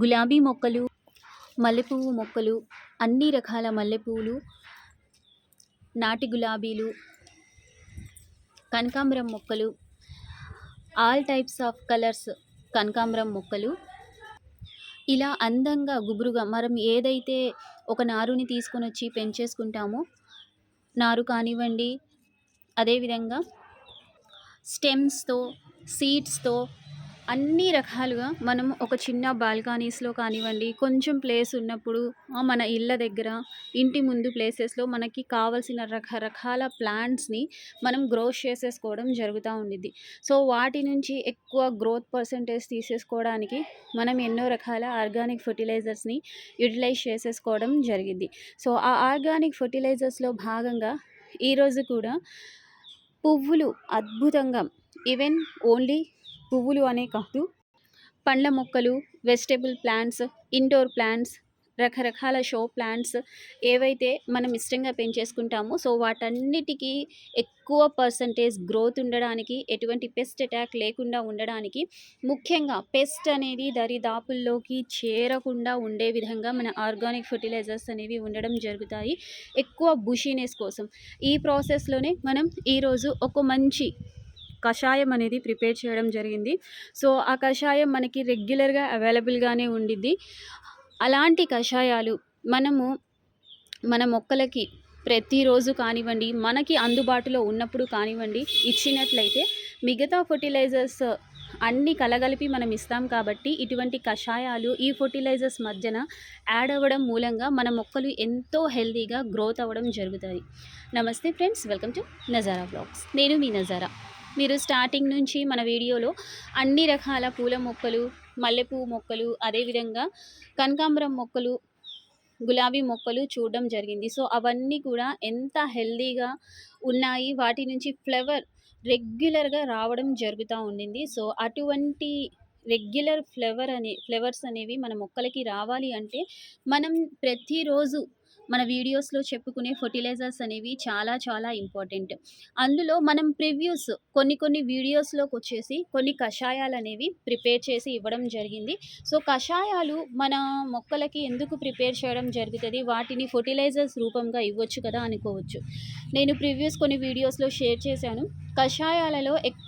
గులాబీ మొక్కలు మల్లెపువ్వు మొక్కలు అన్ని రకాల మల్లెపూలు నాటి గులాబీలు కనకాంబరం మొక్కలు ఆల్ టైప్స్ ఆఫ్ కలర్స్ కనకాంబరం మొక్కలు. ఇలా అందంగా గుబురుగా మనం ఏదైతే ఒక నారుని తీసుకొని వచ్చి పెంచేసుకుంటామో నారు కానివ్వండి అదేవిధంగా స్టెమ్స్తో సీడ్స్తో అన్ని రకాలుగా మనం ఒక చిన్న బాల్కనీస్లో కానివ్వండి కొంచెం ప్లేస్ ఉన్నప్పుడు మన ఇళ్ళ దగ్గర ఇంటి ముందు ప్లేసెస్లో మనకి కావలసిన రకరకాల ప్లాంట్స్ని మనం గ్రోత్ చేసేసుకోవడం జరుగుతూ ఉండిద్ది. సో వాటి నుంచి ఎక్కువ గ్రోత్ పర్సంటేజ్ తీసేసుకోవడానికి మనం ఎన్నో రకాల ఆర్గానిక్ ఫర్టిలైజర్స్ని యూటిలైజ్ చేసేసుకోవడం జరిగింది సో ఆ ఆర్గానిక్ ఫర్టిలైజర్స్లో భాగంగా ఈరోజు కూడా పువ్వులు అద్భుతంగా ఈవెన్ ఓన్లీ పువ్వులు అనే కాదు పండ్ల మొక్కలు వెజిటేబుల్ ప్లాంట్స్ ఇండోర్ ప్లాంట్స్ రకరకాల షో ప్లాంట్స్ ఏవైతే మనం ఇష్టంగా పెంచేసుకుంటామో సో వాటన్నిటికీ ఎక్కువ పర్సంటేజ్ గ్రోత్ ఉండడానికి ఎటువంటి పెస్ట్ అటాక్ లేకుండా ఉండడానికి ముఖ్యంగా పెస్ట్ అనేది దరిదాపుల్లోకి చేరకుండా ఉండే విధంగా మన ఆర్గానిక్ ఫర్టిలైజర్స్ అనేవి ఉండడం జరుగుతాయి. ఎక్కువ బుషీనెస్ కోసం. ఈ ప్రాసెస్లోనే మనం ఈరోజు ఒక మంచి కషాయం అనేది ప్రిపేర్ చేయడం జరిగింది. సో ఆ కషాయం మనకి రెగ్యులర్గా అవైలబుల్గానే ఉండిద్ది. అలాంటి కషాయాలు మనము మన మొక్కలకి ప్రతిరోజు కానివ్వండి మనకి అందుబాటులో ఉన్నప్పుడు కానివ్వండి ఇచ్చినట్లయితే మిగతా ఫర్టిలైజర్స్ అన్నీ కలగలిపి మనం ఇస్తాం కాబట్టి ఇటువంటి కషాయాలు ఈ ఫర్టిలైజర్స్ మధ్యన యాడ్ అవ్వడం మూలంగా మన మొక్కలు ఎంతో హెల్తీగా గ్రోత్ అవ్వడం జరుగుతుంది నమస్తే friends welcome to Nazara blogs. నేను మీ నజారా. మీరు స్టార్టింగ్ నుంచి మన వీడియోలో అన్ని రకాల పూల మొక్కలు మల్లెపూ మొక్కలు అదేవిధంగా కనకాంబరం మొక్కలు గులాబీ మొక్కలు చూడడం జరిగింది. సో అవన్నీ కూడా ఎంత హెల్దీగా ఉన్నాయి వాటి నుంచి ఫ్లవర్ రెగ్యులర్గా రావడం జరుగుతూ ఉండింది. సో అటువంటి రెగ్యులర్ ఫ్లవర్ అనే ఫ్లవర్స్ అనేవి మన మొక్కలకి రావాలి అంటే మనం ప్రతిరోజు మన వీడియోస్లో చెప్పుకునే ఫర్టిలైజర్స్ అనేవి చాలా చాలా ఇంపార్టెంట్. అందులో మనం ప్రివ్యూస్ కొన్ని కొన్ని వీడియోస్లోకి వచ్చేసి కొన్ని కషాయాలు అనేవి ప్రిపేర్ చేసి ఇవ్వడం జరిగింది. సో కషాయాలు మన మొక్కలకి ఎందుకు ప్రిపేర్ చేయడం జరుగుతుంది? వాటిని ఫర్టిలైజర్స్ రూపంగా ఇవ్వచ్చు కదా అనుకోవచ్చు. నేను ప్రివ్యూస్ కొన్ని వీడియోస్లో షేర్ చేశాను. కషాయాలలో ఎక్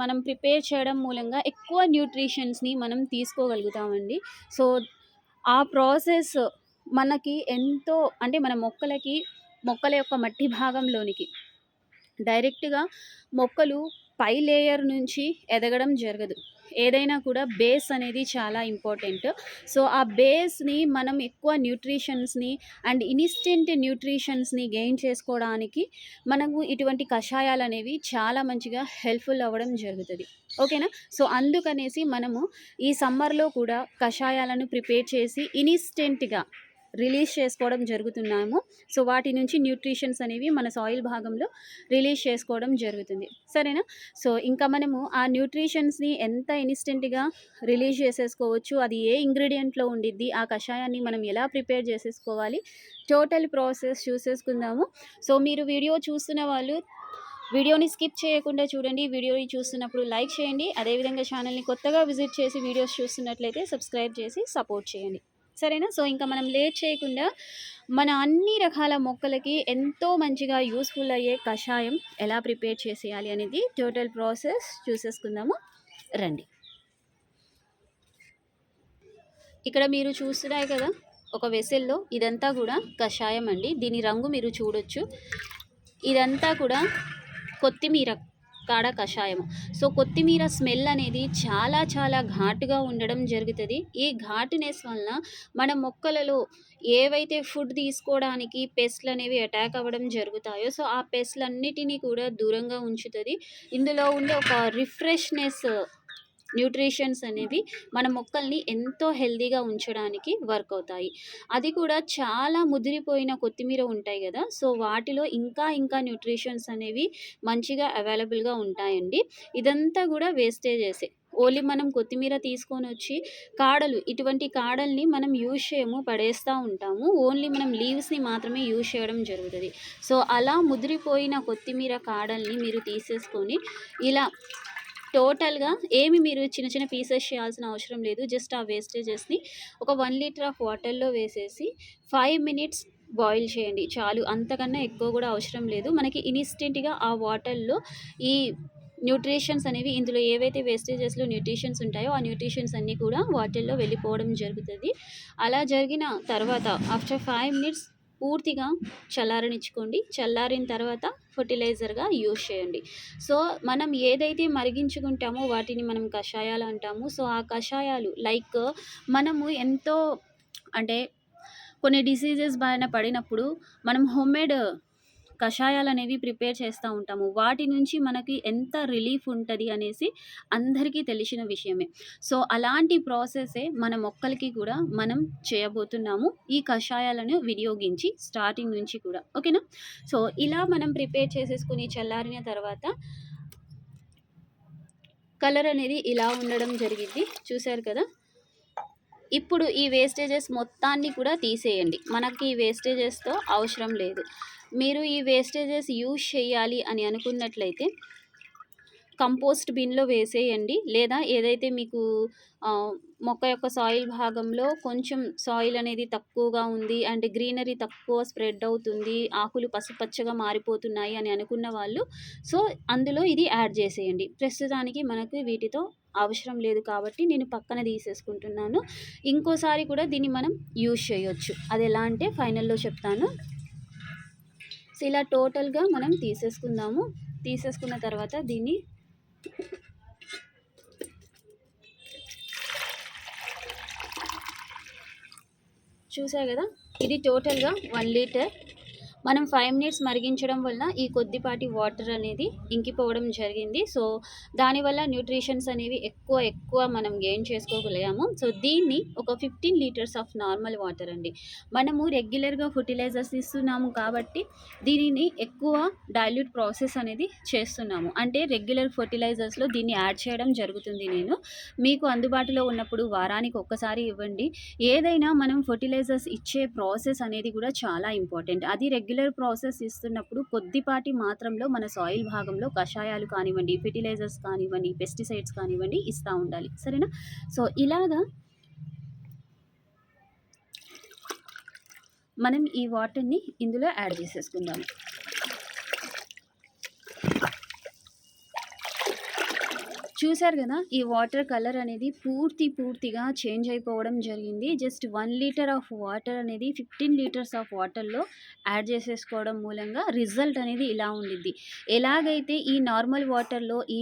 మనం ప్రిపేర్ చేయడం మూలంగా ఎక్కువ న్యూట్రిషన్స్ని మనం తీసుకోగలుగుతామండి. సో ఆ ప్రాసెస్ మనకి ఎంతో అంటే మన మొక్కలకి మొక్కల యొక్క మట్టి భాగంలోనికి. డైరెక్ట్గా మొక్కలు పై లేయర్ నుంచి ఎదగడం జరగదు. ఏదైనా కూడా బేస్ అనేది చాలా ఇంపార్టెంట్. సో ఆ బేస్ని మనం ఎక్కువ న్యూట్రిషన్స్ని అండ్ ఇన్స్టెంట్ న్యూట్రిషన్స్ని గెయిన్ చేసుకోవడానికి మనకు ఇటువంటి కషాయాలు అనేవి చాలా మంచిగా హెల్ప్ఫుల్ అవ్వడం జరుగుతుంది. ఓకేనా? సో అందుకనేసి మనము ఈ సమ్మర్లో కూడా కషాయాలను ప్రిపేర్ చేసి ఇన్స్టెంట్గా రిలీజ్ చేసుకోవడం జరుగుతున్నాము. సో వాటి నుంచి న్యూట్రిషన్స్ అనేవి మన సాయిల్ భాగంలో రిలీజ్ చేసుకోవడం జరుగుతుంది. సరేనా? సో ఇంకా మనము ఆ న్యూట్రిషన్స్ని ఎంత ఇన్స్టెంట్గా రిలీజ్ చేసేసుకోవచ్చు అది ఏ ఇంగ్రీడియంట్లో ఉండిద్ది ఆ కషాయాన్ని మనం ఎలా ప్రిపేర్ చేసేసుకోవాలి టోటల్ ప్రాసెస్ చూసేసుకుందాము. సో మీరు వీడియో చూస్తున్న వాళ్ళు వీడియోని స్కిప్ చేయకుండా చూడండి. వీడియోని చూస్తున్నప్పుడు లైక్ చేయండి. అదేవిధంగా ఛానల్ని కొత్తగా విజిట్ చేసి వీడియోస్ చూస్తున్నట్లయితే సబ్స్క్రైబ్ చేసి సపోర్ట్ చేయండి. సరేనా? సో ఇంకా మనం లేట్ చేయకుండా మన అన్ని రకాల మొక్కలకి ఎంతో మంచిగా యూస్ఫుల్ అయ్యే కషాయం ఎలా ప్రిపేర్ చేసేయాలి అనేది టోటల్ ప్రాసెస్ చూసేసుకుందాము. రండి. ఇక్కడ మీరు చూస్తున్నాయి కదా ఒక వెసెల్లో ఇదంతా కూడా కషాయం అండి. దీని రంగు మీరు చూడొచ్చు. ఇదంతా కూడా కొత్తిమీర కాడ కషాయం సో కొత్తిమీర స్మెల్ అనేది చాలా చాలా ఘాటుగా ఉండడం జరుగుతుంది. ఈ ఘాటునెస్ వలన మన మొక్కలలో ఏవైతే ఫుడ్ తీసుకోవడానికి పెస్ట్లు అనేవి అటాక్ అవ్వడం జరుగుతాయో సో ఆ పెస్ట్లన్నిటినీ కూడా దూరంగా ఉంచుతుంది. ఇందులో ఉండే ఒక రిఫ్రెష్నెస్ న్యూట్రిషన్స్ అనేవి మన మొక్కల్ని ఎంతో హెల్తీగా ఉంచడానికి వర్క్ అవుతాయి. అది కూడా చాలా ముదిరిపోయిన కొత్తిమీర ఉంటాయి కదా సో వాటిలో ఇంకా ఇంకా న్యూట్రిషన్స్ అనేవి మంచిగా అవైలబుల్గా ఉంటాయండి. ఇదంతా కూడా వేస్టేజెసే. ఓన్లీ మనం కొత్తిమీర తీసుకొని వచ్చి కాడలు ఇటువంటి కాడల్ని మనం యూజ్ చేయము పడేస్తూ ఉంటాము. ఓన్లీ మనం లీవ్స్ని మాత్రమే యూజ్ చేయడం జరుగుతుంది. సో అలా ముదిరిపోయిన కొత్తిమీర కాడల్ని మీరు తీసేసుకొని ఇలా టోటల్‌గా ఏమి మీరు చిన్న చిన్న పీసెస్ చేయాల్సిన అవసరం లేదు. జస్ట్ ఆ వేస్టేజెస్‌ని ఒక వన్ లీటర్ ఆఫ్ వాటర్‌లో వేసేసి ఫైవ్ మినిట్స్ బాయిల్ చేయండి చాలు. అంతకన్నా ఎక్కువ కూడా అవసరం లేదు. మనకి ఇన్‌స్టెంట్‌గా ఆ వాటర్‌లో ఈ న్యూట్రిషన్స్ అనేవి ఇందులో ఏవైతే వేస్టేజెస్‌లో న్యూట్రిషన్స్ ఉంటాయో, ఆ న్యూట్రిషన్స్ అన్నీ కూడా వాటర్‌లో వెళ్ళిపోవడం జరుగుతుంది అలా జరిగిన తర్వాత ఆఫ్టర్ ఫైవ్ మినిట్స్ పూర్తిగా చల్లారనిచ్చుకోండి. చల్లారిన తర్వాత ఫర్టిలైజర్గా యూజ్ చేయండి. సో, మనం ఏదైతే మరిగించుకుంటామో వాటిని మనం కషాయాలు అంటాము. సో, ఆ కషాయాలు లైక్ మనము ఎంతో అంటే కొన్ని డిసీజెస్ బారిన పడినప్పుడు మనం హోమ్‌మేడ్ కషాయాలనేవి ప్రిపేర్ చేస్తూ ఉంటాము. వాటి నుంచి మనకి ఎంత రిలీఫ్ ఉంటుంది అనేసి అందరికీ తెలిసిన విషయమే. సో, అలాంటి ప్రాసెసే మన మొక్కలకి కూడా మనం చేయబోతున్నాము. ఈ కషాయాలను వినియోగించి స్టార్టింగ్ నుంచి కూడా. ఓకేనా? సో, ఇలా మనం ప్రిపేర్ చేసేసుకుని చల్లారిన తర్వాత కలర్ అనేది ఇలా ఉండడం జరిగింది చూసారు కదా! ఇప్పుడు ఈ వేస్టేజెస్ మొత్తాన్ని కూడా తీసేయండి. మనకి ఈ వేస్టేజెస్‌తో అవసరం లేదు. మీరు ఈ వేస్టేజెస్ యూజ్ చేయాలి అని అనుకున్నట్లయితే కంపోస్ట్ బిన్‌లో వేసేయండి. లేదా ఏదైతే మీకు మొక్క యొక్క సాయిల్ భాగంలో కొంచెం సాయిల్ అనేది తక్కువగా ఉంది అండ్ గ్రీనరీ తక్కువ స్ప్రెడ్ అవుతుంది. ఆకులు పసుపచ్చగా మారిపోతున్నాయి అని అనుకున్న వాళ్ళు సో, అందులో ఇది యాడ్ చేసేయండి. ప్రస్తుతానికి మనకు వీటితో అవసరం లేదు కాబట్టి నేను పక్కన తీసేసుకుంటున్నాను. ఇంకోసారి కూడా దీన్ని మనం యూజ్ చేయొచ్చు. ఎలా అంటే ఫైనల్‌లో చెప్తాను. సో, ఇలా టోటల్‌గా మనం తీసేసుకుందాము. తీసేసుకున్న తర్వాత దీన్ని చూసారు కదా ఇది టోటల్‌గా వన్ లీటర్. మనం ఫైవ్ మినిట్స్ మరిగించడం వల్ల ఈ కొద్దిపాటి వాటర్ అనేది ఇంకిపోవడం జరిగింది. సో, దానివల్ల న్యూట్రిషన్స్ అనేవి ఎక్కువ ఎక్కువ మనం గెయిన్ చేసుకోగలిగాము. సో, దీన్ని ఒక 15 లీటర్స్ ఆఫ్ నార్మల్ వాటర్ అండి. మనము రెగ్యులర్‌గా ఫెర్టిలైజర్స్ ఇస్తున్నాము కాబట్టి దీనిని ఎక్కువ డైల్యూట్ ప్రాసెస్ అనేది చేస్తున్నాము. అంటే రెగ్యులర్ ఫెర్టిలైజర్స్‌లో దీన్ని యాడ్ చేయడం జరుగుతుంది నేను. మీకు అందుబాటులో ఉన్నప్పుడు వారానికి ఒక్కసారి ఇవ్వండి. ఏదైనా మనం ఫెర్టిలైజర్స్ ఇచ్చే ప్రాసెస్ అనేది కూడా చాలా ఇంపార్టెంట్. అది రెగ్యులర్ ప్రాసెస్ ఇస్తున్నప్పుడు కొద్దిపాటి మాత్రంలో మన సాయిల్ భాగంలో కషాయాలు కానివ్వండి, ఫెర్టిలైజర్స్ కానివ్వండి, పెస్టిసైడ్స్ కానివ్వండి ఇస్తూ ఉండాలి. సరేనా? సో, ఇలాగా మనం ఈ వాటర్‌ని ఇందులో యాడ్ చేసేసుకుందాము. చూసారు కదా ఈ వాటర్ కలర్ అనేది పూర్తి పూర్తిగా చేంజ్ అయిపోవడం జరిగింది. Just one litre of water అనేది 15 లీటర్స్ ఆఫ్ వాటర్‌లో యాడ్ చేసేసుకోవడం మూలంగా రిజల్ట్ అనేది ఇలా ఉండిద్ది. ఎలాగైతే ఈ నార్మల్ వాటర్‌లో ఈ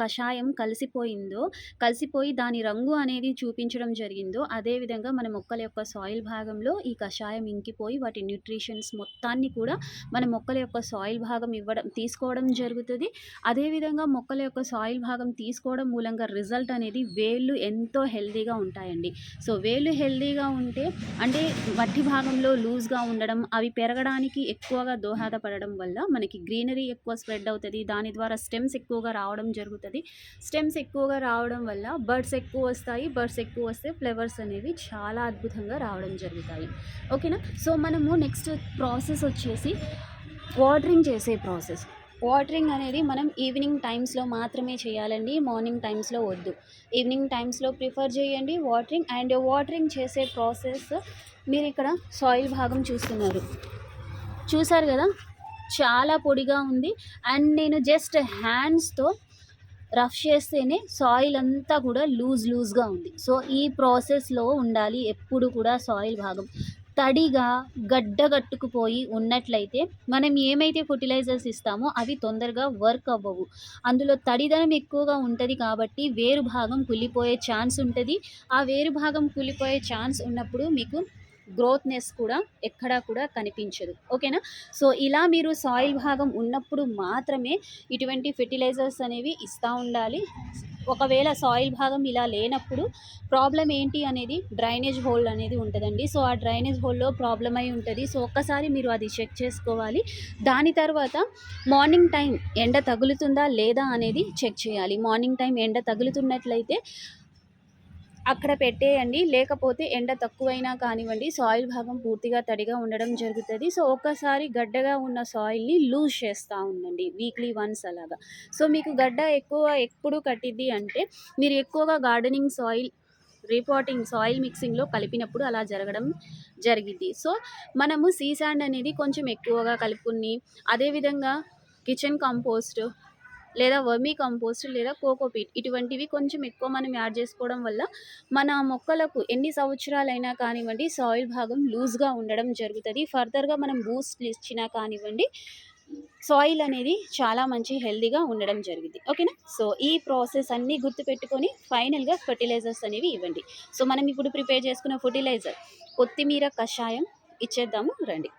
కషాయం కలిసిపోయిందో, కలిసిపోయి దాని రంగు అనేది చూపించడం జరిగిందో, అదే విధంగా మన మొక్కల యొక్క సాయిల్ భాగంలో ఈ కషాయం ఇంకిపోయి వాటి న్యూట్రిషన్స్ మొత్తాన్ని కూడా మన మొక్కల యొక్క సాయిల్ భాగం ఇవ్వడం తీసుకోవడం జరుగుతుంది అదేవిధంగా మొక్కల యొక్క సాయిల్ భాగం తీసుకోవడం మూలంగా రిజల్ట్ అనేది వేళ్ళు ఎంతో హెల్దీగా ఉంటాయండి. సో, వేళ్ళు హెల్దీగా ఉంటే అంటే మట్టి భాగంలో లూజ్‌గా ఉండడం, అవి పెరగడానికి ఎక్కువగా దోహదపడడం వల్ల మనకి గ్రీనరీ ఎక్కువ స్ప్రెడ్ అవుతుంది దాని ద్వారా స్టెమ్స్ ఎక్కువగా రావడం జరుగుతుంది స్టెమ్స్ ఎక్కువగా రావడం వల్ల బర్డ్స్ ఎక్కువ వస్తాయి. బర్డ్స్ ఎక్కువ వస్తే ఫ్లవర్స్ అనేవి చాలా అద్భుతంగా రావడం జరుగుతాయి. ఓకేనా? సో, మనము నెక్స్ట్ ప్రాసెస్ వచ్చేసి వాటరింగ్ చేసే ప్రాసెస్. వాటరింగ్ అనేది మనం ఈవినింగ్ టైమ్స్‌లో మాత్రమే చేయాలండి. మార్నింగ్ టైమ్స్‌లో వద్దు. ఈవినింగ్ టైమ్స్‌లో ప్రిఫర్ చేయండి వాటరింగ్. అండ్ వాటరింగ్ చేసే ప్రాసెస్ మీరు ఇక్కడ సాయిల్ భాగం చూస్తున్నారు. చూసారు కదా చాలా పొడిగా ఉంది. అండ్ నేను జస్ట్ హ్యాండ్స్‌తో రఫ్ చేస్తేనే సాయిల్ అంతా కూడా లూజ్ లూజ్‌గా ఉంది. సో, ఈ ప్రాసెస్‌లో ఉండాలి ఎప్పుడు కూడా సాయిల్ భాగం. తడిగా గడ్డగట్టుకుపోయి ఉన్నట్లయితే మనం ఏమైతే ఫెర్టిలైజర్స్ ఇస్తామో అవి తొందరగా వర్క్ అవ్వవు. అందులో తడిదనం ఎక్కువగా ఉంటుంది కాబట్టి వేరు భాగం కుళ్ళిపోయే ఛాన్స్ ఉంటుంది ఆ వేరు భాగం కుళ్ళిపోయే ఛాన్స్ ఉన్నప్పుడు మీకు గ్రోత్‌నెస్ కూడా ఎక్కడా కూడా కనిపించదు. ఓకేనా? సో, ఇలా మీరు సాయిల్ భాగం ఉన్నప్పుడు మాత్రమే ఇటువంటి ఫెర్టిలైజర్స్ అనేవి ఇస్తూ ఉండాలి. ఒకవేళ సాయిల్ భాగం ఇలా లేనప్పుడు ప్రాబ్లం ఏంటి అనేది డ్రైనేజ్ హోల్ అనేది ఉంటదండి. సో, ఆ డ్రైనేజ్ హోల్‌లో ప్రాబ్లం అయి ఉంటుంది సో, ఒక్కసారి మీరు అది చెక్ చేసుకోవాలి. దాని తర్వాత మార్నింగ్ టైం ఎండ తగులుతుందా లేదా అనేది చెక్ చేయాలి. మార్నింగ్ టైం ఎండ తగులుతున్నట్లయితే అక్కడ పెట్టేయండి. లేకపోతే ఎండ తక్కువైనా కానివ్వండి సాయిల్ భాగం పూర్తిగా తడిగా ఉండడం జరుగుతుంది. సో ఒక్కసారి గడ్డగా ఉన్న సాయిల్ని లూజ్ చేస్తూ ఉండండి. వీక్లీ వన్స్ అలాగా. సో మీకు గడ్డ ఎక్కువ ఎప్పుడు కట్టిద్ది అంటే మీరు ఎక్కువగా గార్డెనింగ్ సాయిల్ రీపాటింగ్ సాయిల్ మిక్సింగ్లో కలిపినప్పుడు అలా జరగడం జరిగింది సో మనము సీ శాండ్ అనేది కొంచెం ఎక్కువగా కలుపుకుని అదేవిధంగా కిచెన్ కంపోస్ట్ లేదా వర్మీ కంపోస్ట్ లేదా కోకోపీట్ ఇటువంటివి కొంచెం ఎక్కువ మనం యాడ్ చేసుకోవడం వల్ల మన మొక్కలకు ఎన్ని సంవత్సరాలైనా కానివ్వండి సాయిల్ భాగం లూజ్గా ఉండడం జరుగుతుంది. ఫర్దర్గా మనం బూస్ట్ ఇచ్చినా కానివ్వండి సాయిల్ అనేది చాలా మంచి హెల్దీగా ఉండడం జరిగింది. ఓకేనా? సో ఈ ప్రాసెస్ అన్నీ గుర్తుపెట్టుకొని ఫైనల్గా ఫర్టిలైజర్స్ అనేవి ఇవ్వండి. సో మనం ఇప్పుడు ప్రిపేర్ చేసుకున్న ఫర్టిలైజర్ కొత్తిమీర కషాయం ఇచ్చేద్దాము రండి.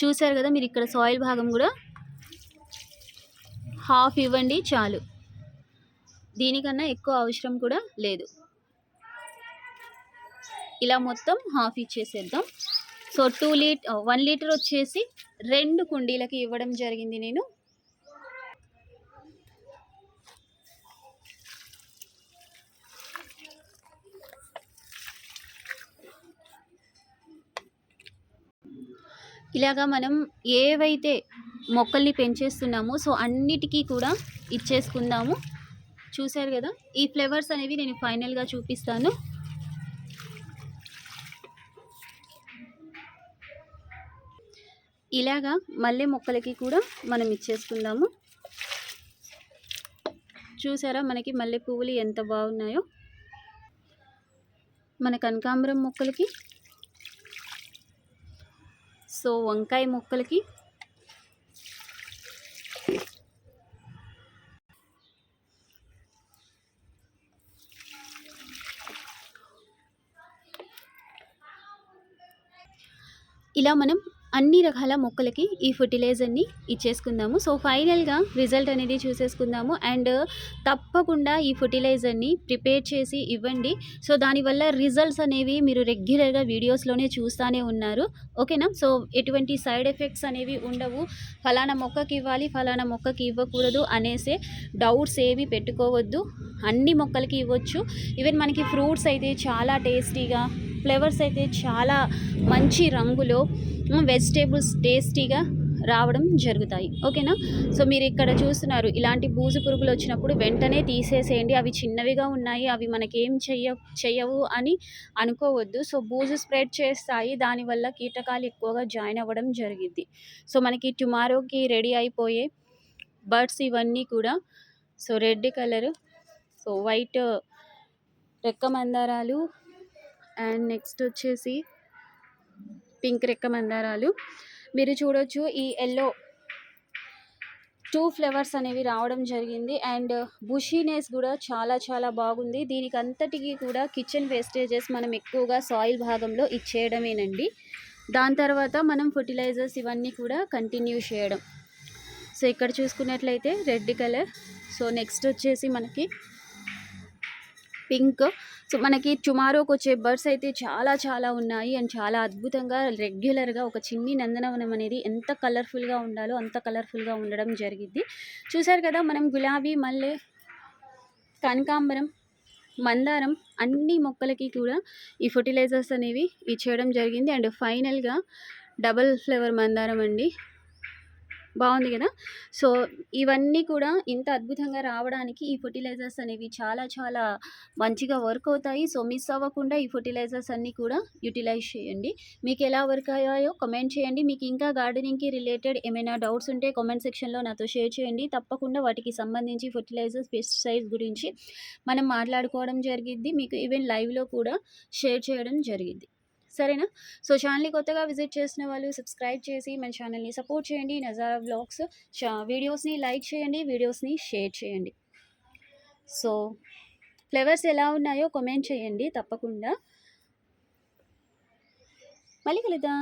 చూసారు కదా మీరు ఇక్కడ సాయిల్ భాగం కూడా హాఫ్ ఇవ్వండి చాలు. దీనికన్నా ఎక్కువ అవసరం కూడా లేదు. ఇలా మొత్తం హాఫ్ ఇచ్చేసేద్దాం. సో టూ లీట్ వన్ లీటర్ వచ్చేసి రెండు కుండీలకి ఇవ్వడం జరిగింది నేను. ఇలాగా మనం ఏవైతే మొక్కల్ని పెంచేస్తున్నాము. సో అన్నిటికీ కూడా ఇచ్చేసుకుందాము. చూశారు కదా? ఈ ఫ్లేవర్స్ అనేవి నేను ఫైనల్గా చూపిస్తాను. ఇలాగా మల్లె మొక్కలకి కూడా మనం ఇచ్చేసుకుందాము. చూసారా? మనకి మల్లె పువ్వులు ఎంత బాగున్నాయో. మన కనకాంబరం మొక్కలకి. సో వంకాయ మొక్కలకి ఇలా మనం అన్ని రకాల మొక్కలకి ఈ ఫర్టిలైజర్ని ఇచ్చేసుకుందాము. సో ఫైనల్గా రిజల్ట్ అనేది చూసేసుకుందాము. అండ్ తప్పకుండా ఈ ఫర్టిలైజర్ని ప్రిపేర్ చేసి ఇవ్వండి. సో దానివల్ల రిజల్ట్స్ అనేవి మీరు రెగ్యులర్గా వీడియోస్లోనే చూస్తూనే ఉన్నారు. ఓకేనా? సో ఎటువంటి సైడ్ ఎఫెక్ట్స్ అనేవి ఉండవు. ఫలానా మొక్కకి ఇవ్వాలి ఫలానా మొక్కకి ఇవ్వకూడదు అనేసే డౌట్స్ ఏవి పెట్టుకోవద్దు. అన్ని మొక్కలకి ఇవ్వచ్చు. ఈవెన్ మనకి ఫ్రూట్స్ అయితే చాలా టేస్టీగా ఫ్లేవర్స్ అయితే చాలా మంచి రంగులో వెజిటేబుల్స్ టేస్టీగా రావడం జరుగుతాయి. ఓకేనా? సో మీరు ఇక్కడ చూస్తున్నారు ఇలాంటి బూజు పురుగులు వచ్చినప్పుడు వెంటనే తీసేసేయండి. అవి చిన్నవిగా ఉన్నాయి అవి మనకేం చెయ్య చెయ్యవు అని అనుకోవద్దు. సో బూజు స్ప్రెడ్ చేస్తాయి దానివల్ల కీటకాలు ఎక్కువగా జాయిన్ అవ్వడం జరిగింది సో మనకి టుమారోకి రెడీ అయిపోయే బర్డ్స్ ఇవన్నీ కూడా so red colour so white రెక్క మందారాలు అండ్ నెక్స్ట్ వచ్చేసి పింక్ రెక్క మందారాలు మీరు చూడొచ్చు ఈ ఎల్లో టూ ఫ్లేవర్స్ అనేవి రావడం జరిగింది. అండ్ బుషీనెస్ కూడా చాలా చాలా బాగుంది. దీనికి అంతటికి కూడా కిచెన్ వేస్టేజెస్ మనం ఎక్కువగా సాయిల్ భాగంలో ఇచ్చేయడమేనండి. దాని తర్వాత మనం ఫర్టిలైజర్స్ ఇవన్నీ కూడా కంటిన్యూ చేయడం. సో ఇక్కడ చూసుకున్నట్లయితే రెడ్ కలర్ సో నెక్స్ట్ వచ్చేసి మనకి పింక్. సో మనకి టుమారోకి వచ్చే బర్డ్స్ అయితే చాలా చాలా ఉన్నాయి. అండ్ చాలా అద్భుతంగా రెగ్యులర్గా ఒక చిన్ని నందనవనం అనేది ఎంత కలర్ఫుల్గా ఉండాలో అంత కలర్ఫుల్గా ఉండడం జరిగింది చూసారు కదా మనం గులాబీ మల్లె కనకాంబరం మందారం అన్ని మొక్కలకి కూడా ఈ ఫర్టిలైజర్స్ అనేవి ఇచ్చేయడం జరిగింది. అండ్ ఫైనల్గా డబల్ ఫ్లేవర్ మందారం అండి. బాగుంది కదా? సో ఇవన్నీ కూడా ఇంత అద్భుతంగా రావడానికి ఈ ఫర్టిలైజర్స్ అనేవి చాలా చాలా మంచిగా వర్క్ అవుతాయి. సో మిస్ అవ్వకుండా ఈ ఫర్టిలైజర్స్ అన్నీ కూడా యూటిలైజ్ చేయండి. మీకు ఎలా వర్క్ అయ్యాయో కమెంట్ చేయండి. మీకు ఇంకా గార్డెనింగ్కి రిలేటెడ్ ఏమైనా డౌట్స్ ఉంటే కామెంట్ సెక్షన్లో నాతో షేర్ చేయండి. తప్పకుండా వాటికి సంబంధించి ఫర్టిలైజర్స్ పెస్టిసైడ్స్ గురించి మనం మాట్లాడుకోవడం జరిగింది మీకు ఈవెన్ లైవ్లో కూడా షేర్ చేయడం జరిగింది సరేనా? సో ఛానల్ని కొత్తగా విజిట్ చేసిన వాళ్ళు సబ్స్క్రైబ్ చేసి మన ఛానల్ని సపోర్ట్ చేయండి. నజారా బ్లాగ్స్ వీడియోస్ని లైక్ చేయండి వీడియోస్ని షేర్ చేయండి. సో ఫ్లేవర్స్ ఎలా ఉన్నాయో కామెంట్ చేయండి తప్పకుండా. మళ్ళీ కలుద్దాం.